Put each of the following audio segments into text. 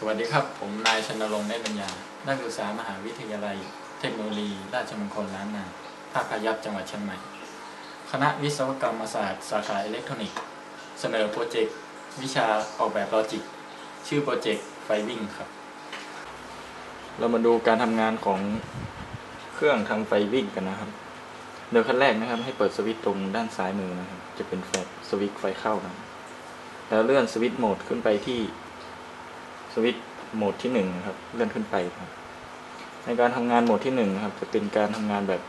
สวัสดีครับ ผมนายชนรงค์เนตรปัญญา นักศึกษามหาวิทยาลัย เทคโนโลยีราชมงคลล้านนา ภาคพยัพจังหวัดเชียงใหม่ คณะวิศวกรรมศาสตร์ สาขาอิเล็กทรอนิกส์ เสนอโปรเจกต์ วิชาออกแบบลอจิก ชื่อโปรเจกต์ไฟวิ่งครับ เรามาดูการทำงานของเครื่องทำไฟวิ่งกันนะครับโดยขั้นแรกนะครับ ให้เปิดสวิตช์ตรงด้านซ้ายมือนะครับ จะเป็นไฟสวิตช์ไฟเข้านะ แล้วเลื่อนสวิตช์โหมดขึ้นไปที่ วิตช์โหมดที่หนึ่งนะครับ เลื่อนขึ้นไปครับ ในการทำงานโหมดที่หนึ่งนะครับ จะเป็นการทำงานแบบ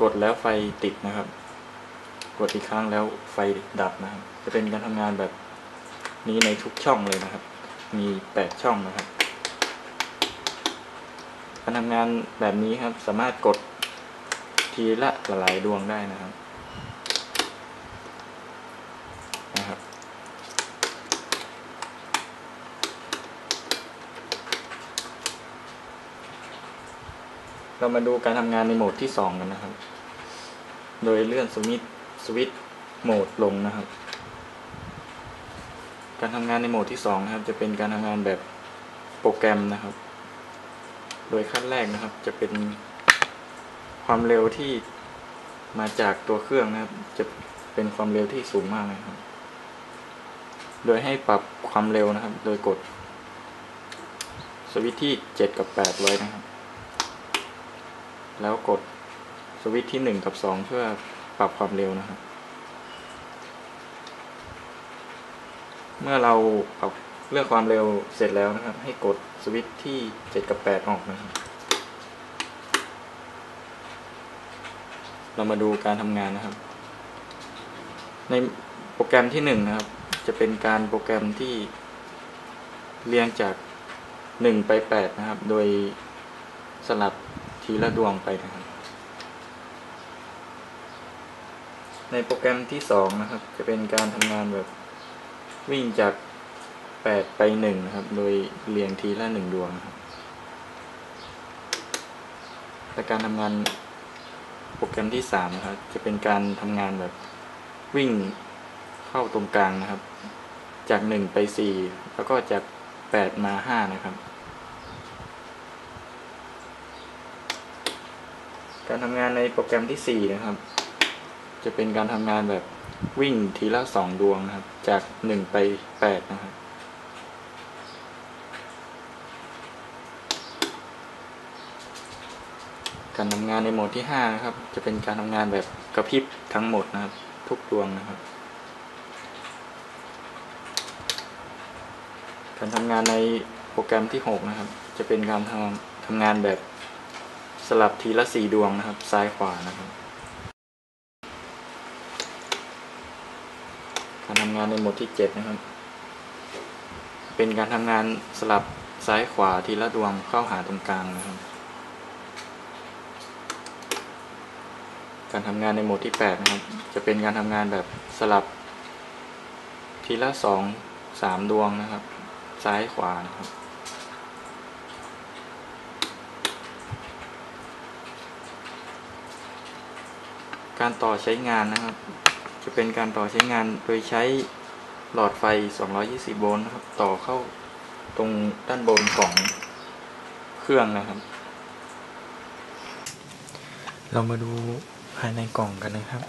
กดแล้วไฟติดนะครับ กดอีกครั้งแล้วไฟดับนะครับ จะเป็นการทำงานแบบนี้ในทุกช่องเลยนะครับ มีแปดช่องนะครับ การทำงานแบบนี้ครับ สามารถกดทีละหลายดวงได้นะครับ เรามาดูการทำงานในโหมดที่ 2 กันนะครับ โดยเลื่อนสวิตช์สวิตโหมดลงนะครับ การทำงานในโหมดที่ 2 นะครับ จะเป็นการทำงานแบบโปรแกรมนะครับ โดยขั้นแรกนะครับ จะเป็นความเร็วที่มาจากตัวเครื่องนะครับ จะเป็นความเร็วที่สูงมากนะครับ โดยให้ปรับความเร็วนะครับ โดยกด สวิตช์ที่ 7 กับ 8 ไว้นะครับ แล้วกดสวิตช์ที่ 1 กับ 2 เพื่อปรับความเร็วนะครับ เมื่อเราปรับเลือกความเร็วเสร็จแล้วนะครับ ให้กดสวิตช์ที่ 7 กับ 8 ออกนะครับ เรามาดูการทำงานนะครับ ในโปรแกรมที่ 1 นะครับ จะเป็นการโปรแกรมที่เรียงจาก 1 ไป 8 นะครับ โดยสลับ ทีละดวงไปนะครับ ในโปรแกรมที่สองนะครับ จะเป็นการทำงานแบบวิ่งจากแปดไปหนึ่งนะครับ โดยเรียงทีละหนึ่งดวงครับและการทำงานโปรแกรมที่สามนะครับ จะเป็นการทำงานแบบวิ่งเข้าตรงกลางนะครับ จากหนึ่งไปสี่แล้วก็จากแปดมาห้านะครับ การทำงานในโปรแกรมที่ 4 นะครับ จะเป็นการทำงานแบบวิ่งทีละ 2 ดวงนะครับ จาก 1 ไป 8 นะครับการทำงานในโหมดที่ 5 นะครับ จะเป็นการทำงานแบบกระพริบทั้งหมดนะครับ ทุกดวงนะครับ การทำงานในโปรแกรมที่ 6 นะครับ จะเป็นการทำทำงานแบบ สลับทีละสี่ดวงนะครับ ซ้ายขวานะครับ การทำงานในโหมดที่7นะครับ เป็นการทำงานสลับซ้ายขวาทีละดวงเข้าหาตรงกลางนะครับ การทำงานในโหมดที่8นะครับ จะเป็นการทำงานแบบสลับ ทีละสองสามดวงนะครับ ซ้ายขวานะครับ การต่อใช้งานนะครับ จะเป็นการต่อใช้งานโดยใช้หลอดไฟ 220 โวลต์นะครับ ต่อเข้าตรงด้านบนของเครื่องนะครับ เรามาดูภายในกล่องกันนะครับ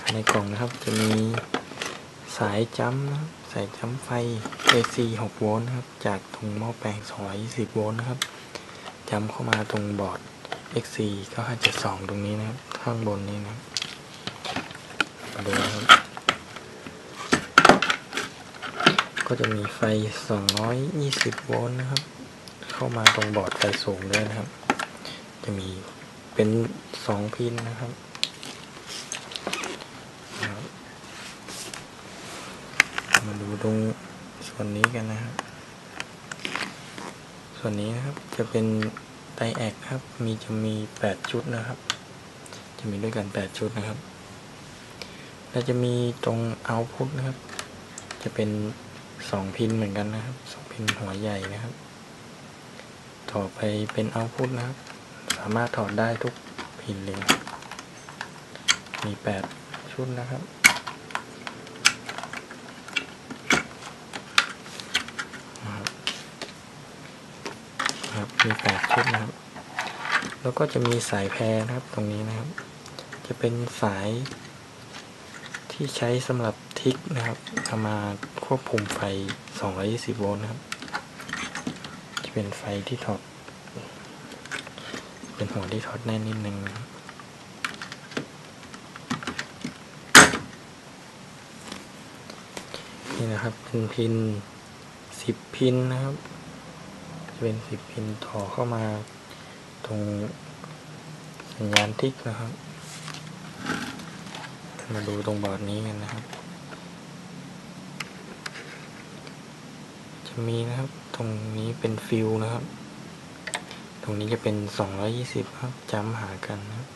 ภายในกล่องนะครับจะมีสายจัมนะครับสายจัมไฟ AC 6 โวลต์นะครับ จากตรงหม้อแปลง 220 โวลต์นะครับจัมเข้ามาตรงบอร์ด x4 9572 ตรงนี้นะครับข้างบนนี้นะครับมาดูนะครับ ก็จะมีไฟ 220 โวลต์นะครับ เข้ามาตรงบอร์ดไฟสูงด้วยนะครับ จะมีเป็น 2 พินนะครับนะครับมาดูตรงส่วนนี้กันนะครับ ส่วนนี้นะครับจะเป็น ไดแอกครับ มีจะมี 8 ชุดนะครับ จะมีด้วยกัน 8 ชุดนะครับ แล้วจะมีตรงเอาพุทนะครับ จะเป็น 2 พินเหมือนกันนะครับ 2 พินหัวใหญ่นะครับ ต่อไปเป็นเอาพุทนะครับ สามารถถอดได้ทุกพินเลย มี 8 ชุดนะครับ มีแปดชุดนะครับ แล้วก็จะมีสายแพรนะครับตรงนี้นะครับ จะเป็นสายที่ใช้สำหรับทิกนะครับเอามาควบคุมไฟ 220 โวลต์นะครับ จะเป็นไฟที่ถอด เป็นหัวที่ถอดแน่นนิดนึงนะครับนี่นะครับเป็นพิน 10 พินนะครับ เป็น10พินต่อเข้ามาตรงสัญญาณทิกนะครับ มาดูตรงบอร์ดนี้กันนะครับ จะมีนะครับ ตรงนี้เป็นฟิลนะครับ ตรงนี้จะเป็น 220 ครับจำหากันนะครับ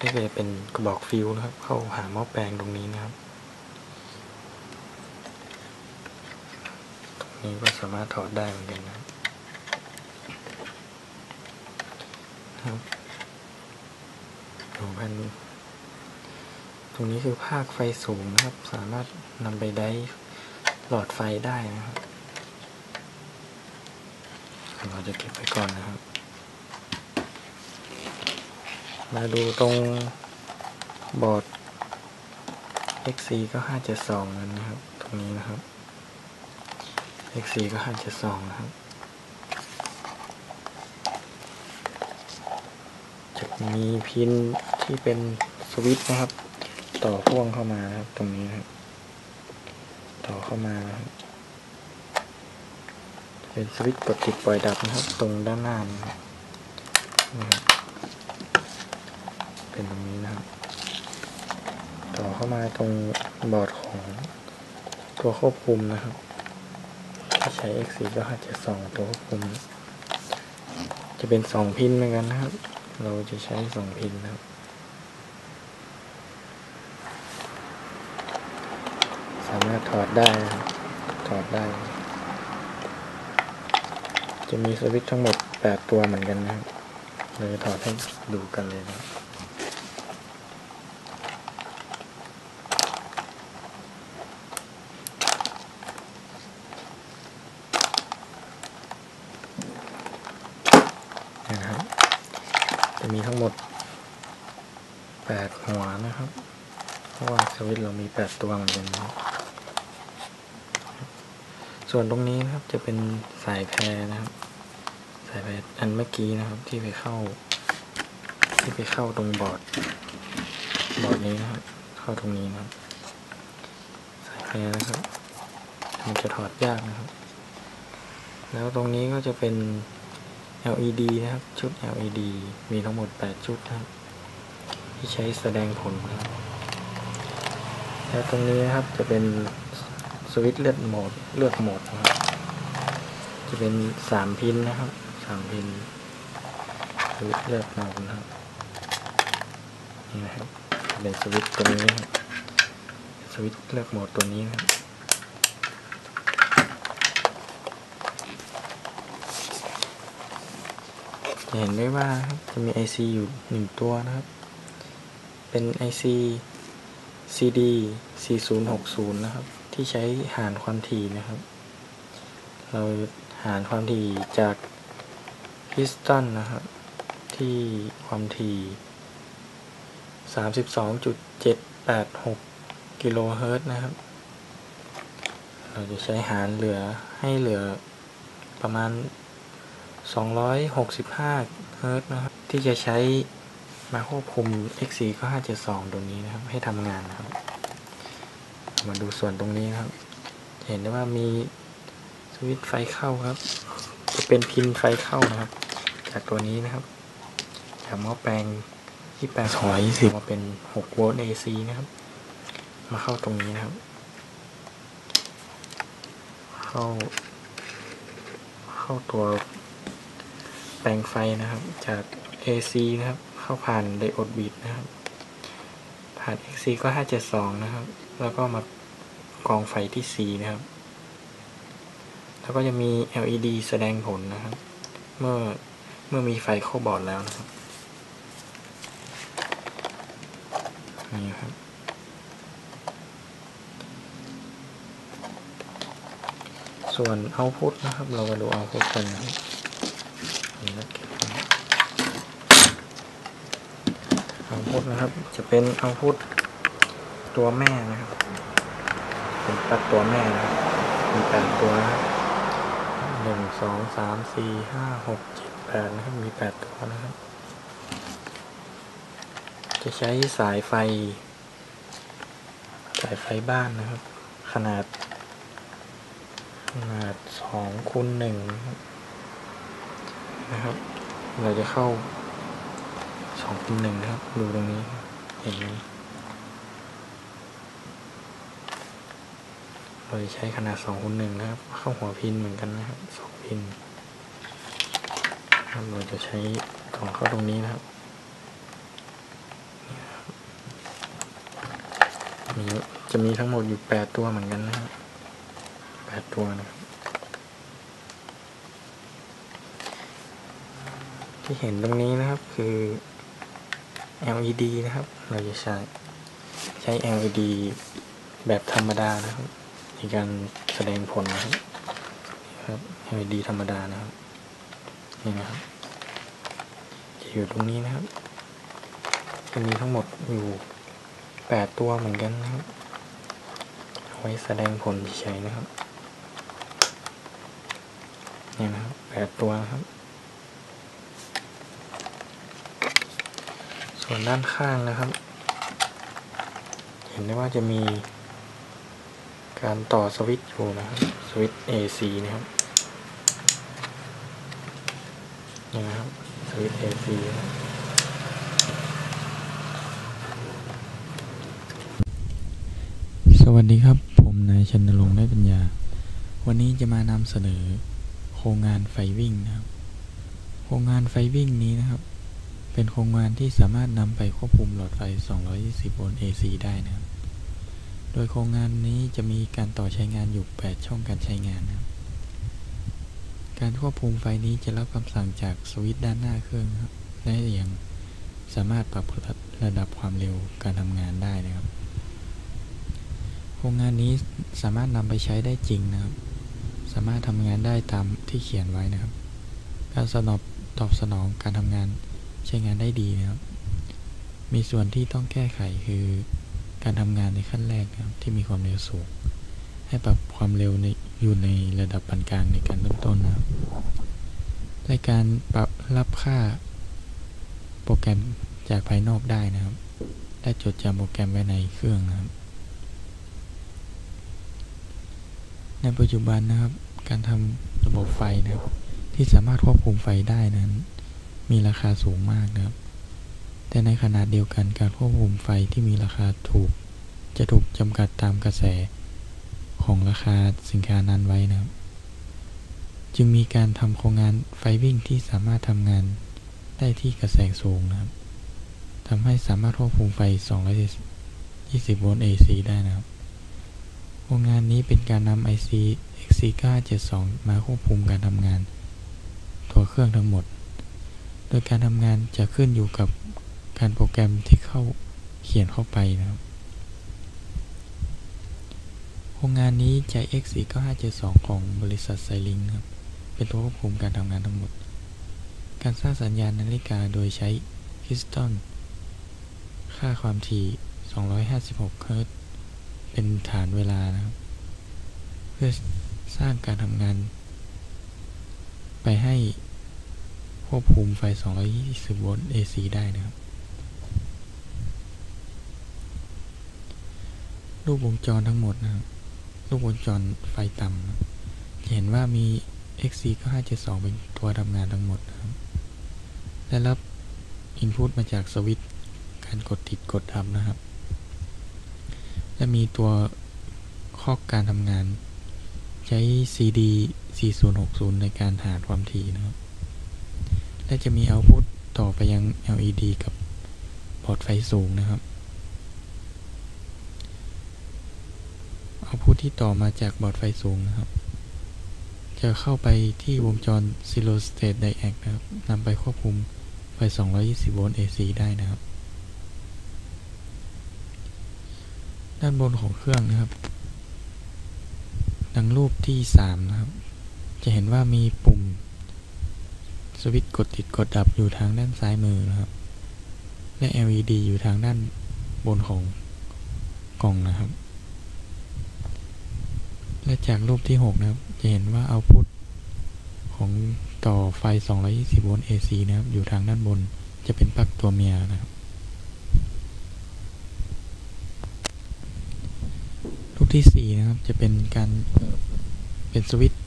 นี่ก็จะเป็นกระบอกฟิลนะครับ เข้าหาหม้อแปลงตรงนี้นะครับตรงนี้ก็สามารถถอดได้เหมือนกันนะ ครับครับดูพันตรงนี้คือภาคไฟสูงนะครับ สามารถนำไปได้หลอดไฟได้นะครับ เราจะเก็บไว้ก่อนนะครับ มาดูตรงบอร์ด XC ก็572นั้นนะครับ ตรงนี้นะครับ XC ก็572นะครับ จะ มีพินที่เป็นสวิตช์นะครับ ต่อพ่วงเข้ามานะครับ ตรงนี้นะครับ ต่อเข้ามาครับเป็นสวิตช์กดติดปล่อยดับนะครับ ตรงด้านหน้านะครับนะครับเป็นตรงนี้นะครับ ต่อเข้ามาตรงบอร์ดของตัวควบคุมนะครับที่ใช้ X4 ก็อาจจะส่องตัวควบคุม จะเป็นสองพินเหมือนกันนะครับ เราจะใช้สองพินครับสามารถถอดได้นะครับถอดได้ จะมีสวิตช์ทั้งหมด 8 ตัวเหมือนกันนะครับเราจะถอดให้ดูกันเลยนะครับ นี่นะครับ จะ มีทั้งหมด 8 หัวนะครับ เพราะว่าสวิตช์เรามี 8 ตัวเหมือนกันนส่วนตรงนี้นะครับจะเป็นสายแพรนะครับ สายแพรอันเมื่อกี้นะครับที่ไปเข้า ที่ไปเข้าตรงบอร์ด บอร์ดนี้นะครับ เข้าตรงนี้นะครับ สายแพรนะครับ มันจะถอดยากนะครับ แล้วตรงนี้ก็จะเป็น LED นะครับ ชุด LED มีทั้งหมด 8 ชุดนะครับ ที่ใช้แสดงผลครับ แล้วตรงนี้นะครับจะเป็นสวิตช์เลือดโหมดเลือกโหมดนะครับ จะเป็น 3 พินนะครับ 3 พินสวิตช์เลือกโหมดนะครับนี่นะครับเป็นสวิตช์ตัวนี้ครับสวิตช์เลือกโหมดตัวนี้นะครับ จะ เห็นได้ว่านะครับจะมี IC อยู่หนึ่งตัวนะครับ เป็น IC CD 4060 นะครับ ที่ใช้หารความถี่นะครับ เราหารความถี่จากพิสตันนะครับ ที่ความถี่ 32.786 กิโลเฮิรตซ์นะครับ เราจะใช้หารเหลือให้เหลือประมาณ 265เฮิร์ตนะครับ ที่จะใช้มาควบคุม X4 ก็572ตัวนี้นะครับ ให้ทำงานนะครับ มาดูส่วนตรงนี้นะครับ เห็นได้ว่ามีสวิตช์ไฟเข้าครับ จะเป็นพินไฟเข้านะครับ จากตัวนี้นะครับจากหม้อแปลงที่แปลง220มาเป็น 6 โวลต์ AC นะครับ มาเข้าตรงนี้นะครับ เข้า เข้าตัว แปลงไฟนะครับ จาก AC นะครับ เข้าผ่านไดโอดบิดนะครับ ผ่าน XC ก็ 572 นะครับ แล้วก็มากองไฟที่ C นะครับ แล้วก็จะมี LED แสดงผลนะครับ เมื่อเมื่อมีไฟเข้าบอร์ดแล้วนะครับ นี่ครับส่วน output นะครับ เรามาดู output กันนะครับ เก็บไว้เอาพุทนะครับ จะเป็นเอาพุทตัวแม่นะครับ เป็นปัดตัวแม่นะครับมีแปดตัวนะครับหนึ่งสองสามสี่ห้าหกเจ็ดแปดนะครับ มีแปดตัวนะครับ จะใช้สายไฟ สายไฟบ้านนะครับ ขนาด ขนาดสองคูณหนึ่งนะครับ นะครับ เราจะเข้าสองคูณหนึ่งนะครับ ดูตรงนี้ เห็นไหมเราจะใช้ขนาดสองคูณหนึ่งนะครับ เข้าหัวพินเหมือนกันนะครับสองพินครับเราจะใช้ของเข้าตรงนี้นะครับมีจะมีทั้งหมดอยู่แปดตัวเหมือนกันนะครับแปดตัวนะครับ ที่เห็นตรงนี้นะครับคือ LED นะครับ เราจะใช้ใช้ LED แบบธรรมดานะครับ ในการแสดงผลนะครับ LED ธรรมดานะครับนี่นะครับจะอยู่ตรงนี้นะครับจะมีทั้งหมดอยู่แปดตัวเหมือนกันนะครับเอาไว้แสดงผลเฉยนะครับนี่นะครับแปดตัวนะครับ ส่วนด้านข้างนะครับ เห็นได้ว่าจะมี การต่อสวิตช์อยู่นะครับ สวิตช์ AC นะครับนี่นะครับ สวิตช์ AC สวัสดีครับ ผมนายชนรงค์ได้ปัญญา วันนี้จะมานำเสนอโครงงานไฟวิ่งนะครับ โครงงานไฟวิ่งนี้นะครับ เป็นโครงงานที่สามารถนำไปควบคุมหลอดไฟ 220 โวลต์ AC ได้นะครับ โดยโครงงานนี้จะมีการต่อใช้งานอยู่ 8 ช่องการใช้งานนะครับ การควบคุมไฟนี้จะรับคำสั่งจากสวิตช์ด้านหน้าเครื่องนะครับและยังสามารถปรับระดับความเร็วการทำงานได้นะครับ โครงงานนี้สามารถนำไปใช้ได้จริงนะครับ สามารถทำงานได้ตามที่เขียนไว้นะครับ การสนอบตอบสนองการทำงาน ใช้งานได้ดีนะครับ มีส่วนที่ต้องแก้ไขคือการทำงานในขั้นแรกนะครับที่มีความเร็วสูง ให้ปรับความเร็วในอยู่ในระดับปานกลางในการเริ่มต้นนะครับในการปรับรับค่าโปรแกรมจากภายนอกได้นะครับได้จดจำโปรแกรมไว้ในเครื่องนะครับ ในปัจจุบันนะครับ การทำระบบไฟนะครับ ที่สามารถควบคุมไฟได้นั้น มีราคาสูงมากนะครับ แต่ในขณะเดียวกันการควบคุมไฟที่มีราคาถูก จะถูกจำกัดตามกระแสของราคาสินค้านั้นไว้นะครับ จึงมีการทำโครงงานไฟวิ่งที่สามารถทำงานได้ที่กระแสสูงนะครับทำให้สามารถควบคุมไฟ 220 โวลต์ AC ได้นะครับโครงงานนี้เป็นการนำ IC XC972 มาควบคุมการทำงาน ตัวเครื่องทั้งหมด โดยการทำงานจะขึ้นอยู่กับการโปรแกรมที่เข้าเขียนเข้าไปนะครับโครงงานนี้ใช้ XC9572 ของบริษัทไซลิงครับ เป็นตัวควบคุมการทำงานทั้งหมด การสร้างสัญญาณนาฬิกาโดยใช้คิสตัลค่าความถี่ 256 เฮิรตซ์เป็นฐานเวลานะครับ เพื่อสร้างการทำงาน ไปให้ ควบคุมไฟ 220 โวลต์ AC ได้นะครับ รูปวงจรทั้งหมดนะครับ รูปวงจรไฟต่ำจะเห็นว่ามี XC9572 เป็นตัวทำงานทั้งหมดนะครับ ได้รับอินพุตมาจากสวิตช์การกดติดกดดับนะครับ และมีตัวข้อการทำงาน ใช้ CD 4060 ในการหาความถี่นะครับ และจะมีเอาพุตต่อไปยัง LED กับบอร์ดไฟสูงนะครับ เอาพุตที่ต่อมาจากบอร์ดไฟสูงนะครับ จะเข้าไปที่วงจร Zero State Diac นะครับนำไปควบคุมไฟ 220 โวลต์ AC ได้นะครับ ด้านบนของเครื่องนะครับ ดังรูปที่ 3 นะครับ จะเห็นว่ามีปุ่ม สวิตช์กดติดกดดับอยู่ทางด้านซ้ายมือนะครับ และ LED อยู่ทางด้านบนของกล่องนะครับ และจากรูปที่ 6 นะครับ จะเห็นว่าเอาพุทของต่อไฟ 220 โวลต์ AC นะครับ อยู่ทางด้านบนจะเป็นปลั๊กตัวเมียนะครับ รูปที่ 4 นะครับ จะเป็นการเป็นสวิตช์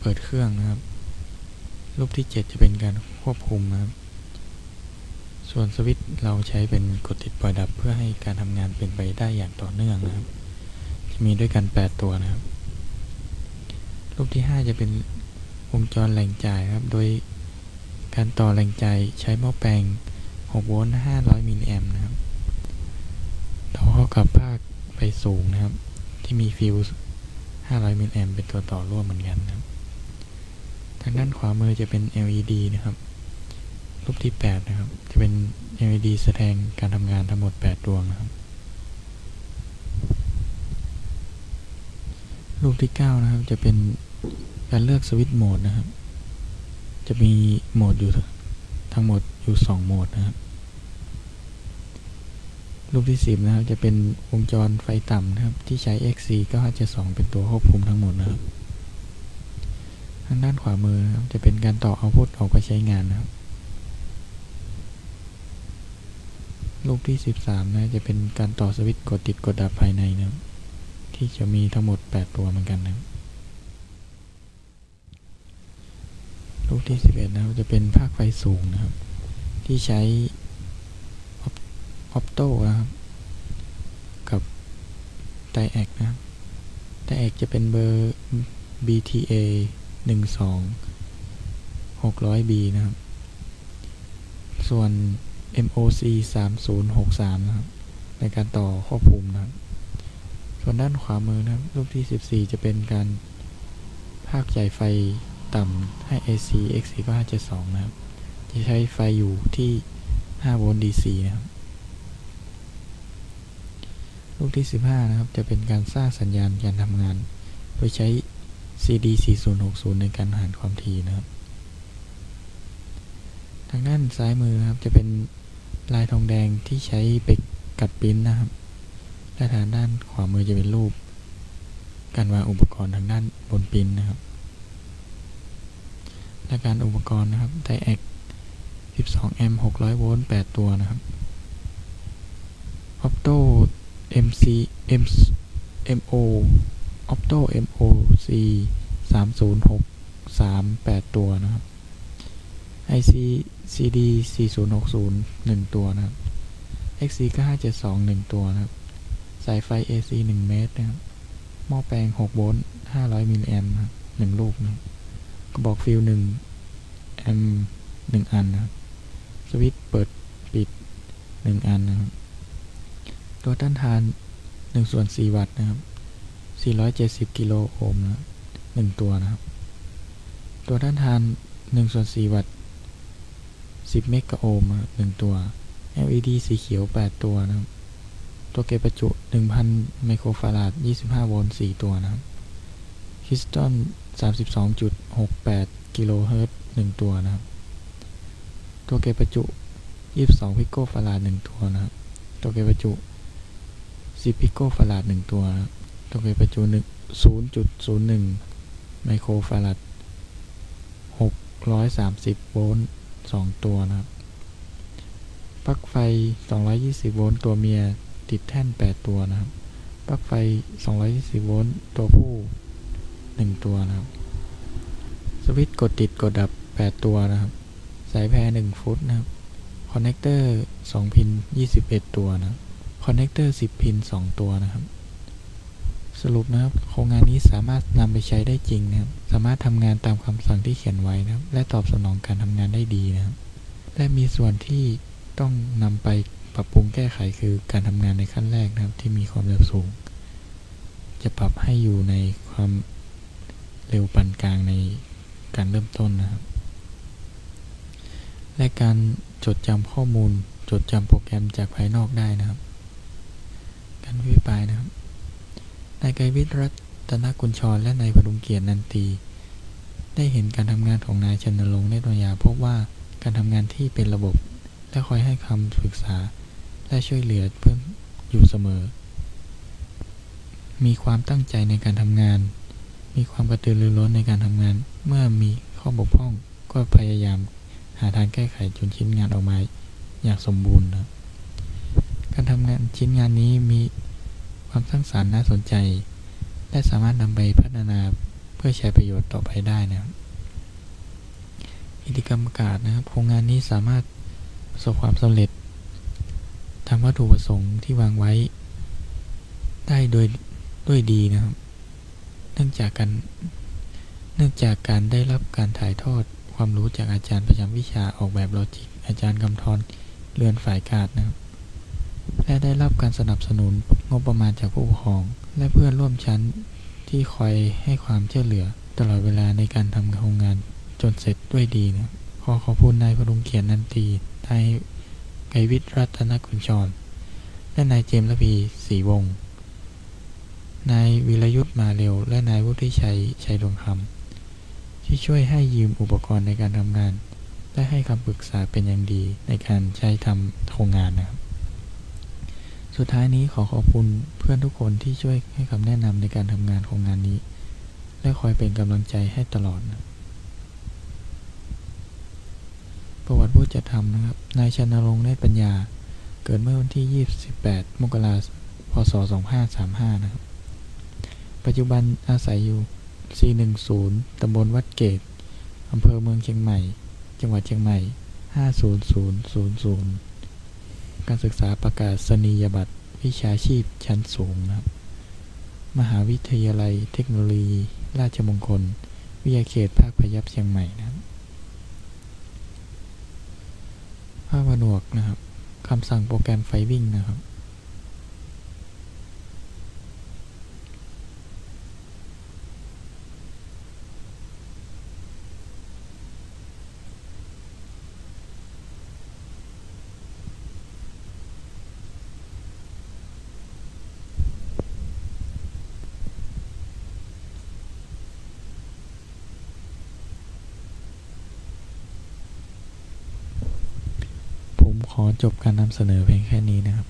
เปิดเครื่องนะครับ รูปที่ 7 จะเป็นการควบคุมนะครับ ส่วนสวิตช์เราใช้เป็นกดติดปล่อยดับเพื่อให้การทำงานเป็นไปได้อย่างต่อเนื่องนะครับ จะมีด้วยกัน 8 ตัวนะครับ รูปที่ 5 จะเป็นวงจรแหล่งจ่ายครับ โดยการต่อแหล่งจ่ายใช้หม้อแปลง 6 โวลต์ 500 มิลลิแอมป์นะครับ ต่อเข้ากับภาคไฟสูงนะครับ ที่มีฟิวส์500 มิลลิแอมป์เป็นตัวต่อร่วมเหมือนกันนะครับ ทางด้านขวามือจะเป็น LED นะครับ รูปที่ 8 นะครับ จะเป็น LED แสดงการทำงานทั้งหมด 8 ดวงนะครับ รูปที่ 9 นะครับ จะเป็นการเลือกสวิตช์โหมดนะครับ จะมีโหมดอยู่ทั้งหมดอยู่ 2 โหมดนะครับ รูปที่ 10 นะครับ จะเป็นวงจรไฟต่ำนะครับ ที่ใช้ XC 9572เป็นตัวควบคุมทั้งหมดนะครับางด้านขวามือครับจะเป็นการต่อเอาพุทออกไปใช้งานนะครับรูปที่ 13 นะจะเป็นการต่อสวิตช์กดติดกดดับภายในนะที่จะมีทั้งหมด 8 ตัวเหมือนกันนะครับรูปที่ 11 นะครับจะเป็นภาคไฟสูงนะครับ ที่ใช้ออปโต้นะครับ กับไดแอกนะครับไดแอกจะเป็นเบอร์ BTA 12 600B นะครับ ส่วน MOC 3063นะครับ ในการต่อควบคุมนะครับ ส่วนด้านขวามือนะครับ รูปที่14จะเป็นการภาคจ่ายไฟต่ำให้ AC XC 9572 นะครับ จะใช้ไฟอยู่ที่5โวลต์ DC นะครับรูปที่ 15 นะครับ จะเป็นการสร้างสัญญาณการทำงาน โดยใช้ CD 4060 ในการหารความถี่นะครับ ทางด้านซ้ายมือครับจะเป็นลายทองแดงที่ใช้ไปกัดปิ้นนะครับ และทางด้านขวามือจะเป็นรูป การวางอุปกรณ์ทางด้านบนปิ้นนะครับ และการอุปกรณ์นะครับไดแอก12 แอมป์ 600 โวลต์ 8 ตัวนะครับ Opto MC M MO Opto MOC 3063 8 ตัวนะครับ IC CD 4060 1 ตัวนะครับ XC 9572 1 ตัวนะครับ สายไฟ AC 1 เมตรนะครับ หม้อแปลง 6 โวลต์ 500 มิลลิแอมป์นะครับ1ลูกนะครับ กระบอกฟิล1แอมป์1อันนะครับ สวิตช์เปิดปิด 1 อันนะครับ ตัวต้านทาน1ส่วน4วัตต์นะครับ 470 กิโลโอห์มนะครับ1ตัวนะครับ ตัวต้านทาน1ส่วน4วัตต์10 เมกะโอห์มนะครับ1ตัว LED สีเขียว 8 ตัวนะครับ ตัวเก็บประจุ 1,000 ไมโครฟาราด 25 โวลต์ 4 ตัวนะครับคริสตัล32.68 กิโลเฮิรตซ์1ตัวนะครับ ตัวเก็บประจุ 22 พิโกฟาราด 1 ตัวนะครับ ตัวเก็บประจุ 10 พิโกฟาราด 1 ตัวนะครับ ตัวเก็บประจุ0.01ไมโครฟาราด630โวลต์2ตัวนะครับปลั๊กไฟ 220 โวลต์ตัวเมียติดแท่น 8 ตัวนะครับปลั๊กไฟ 220 โวลต์ตัวผู้ 1 ตัวนะครับ สวิตช์กดติดกดดับ 8 ตัวนะครับ สายแพร 1 ฟุตนะครับ คอนเนคเตอร์ 2 พิน 21 ตัวนะครับคอนเนคเตอร์ 10 พิน 2 ตัวนะครับ สรุปนะครับโครงงานนี้สามารถนำไปใช้ได้จริงนะครับสามารถทำงานตามคำสั่งที่เขียนไว้นะครับ และตอบสนองการทำงานได้ดีนะครับ และมีส่วนที่ต้องนำไปปรับปรุงแก้ไขคือการทำงานในขั้นแรกนะครับ ที่มีความเร็วสูง จะปรับให้อยู่ในความเร็วปานกลางในการเริ่มต้นนะครับ และการจดจำข้อมูล จดจำโปรแกรมจากภายนอกได้นะครับ การอภิปายนะครับ นายไกรวิทย์รัตนกุลชรและนายพดุงเกียรตินันตี ได้เห็นการทำงานของนายชนรงค์เนตรปัญญาพบว่าการทำงานที่เป็นระบบ และคอยให้คำปรึกษา และช่วยเหลือเพื่อนอยู่เสมอ มีความตั้งใจในการทำงาน มีความกระตือรือร้นในการทำงาน เมื่อมีข้อบกพร่องก็พยายามหาทางแก้ไขจนชิ้นงานออกมาอย่างสมบูรณ์นะการทำงานชิ้นงานนี้มี ความสร้างสรรค์น่าสนใจ และสามารถนำไปพัฒนาเพื่อใช้ประโยชน์ต่อไปได้นะครับกิจกรรมกาศนะครับ โครงงานนี้สามารถประสบความสำเร็จทำวัตถุประสงค์ที่วางไว้ ได้โดยด้วยดีนะครับ เนื่องจากการเนื่องจากการได้รับการถ่ายทอดความรู้จากอาจารย์ประจำวิชาออกแบบโลจิก อาจารย์กำธรเรือนฝ่ายการนะครับ และได้รับการสนับสนุนงบประมาณจากผู้ปกครอง และเพื่อนร่วมชั้นที่คอยให้ความช่วยเหลือ ตลอดเวลาในการทำโครงงานจนเสร็จด้วยดีนะครับขอขอบคุณนายพรุงเกียรตินันตีนายไกรวิทย์รัตนกุลชร และนายเจมส์ระพีศรีวงศ์นายวิรยุทธ์มาเร็ว และนายวุฒิชัยชัยดวงคำที่ช่วยให้ยืมอุปกรณ์ในการทำงาน และให้คำปรึกษาเป็นอย่างดีในการใช้ทำโครงงานนะครับ สุดท้ายนี้ขอขอบคุณเพื่อนทุกคนที่ช่วยให้คำแนะนำในการทำงานของงานนี้ และคอยเป็นกำลังใจให้ตลอดนะประวัติผู้จัดทำนะครับ นายชนรงค์เนตรปัญญา เกิดเมื่อวันที่ 28 มกราคม พศ 2535 นะครับ ปัจจุบันอาศัยอยู่ 410 ตำบลวัดเกต อำเภอเมืองเชียงใหม่ จังหวัดเชียงใหม่ 50000 การศึกษาประกาศนียบัตรวิชาชีพชั้นสูงนะครับ มหาวิทยาลัยเทคโนโลยี ราชมงคล วิทยาเขตภาคพยัพเชียงใหม่นะครับ ภาคผนวกนะครับคำสั่งโปรแกรมไฟวิ่งนะครับ ผม ขอจบการนำเสนอเพียงแค่นี้นะครับ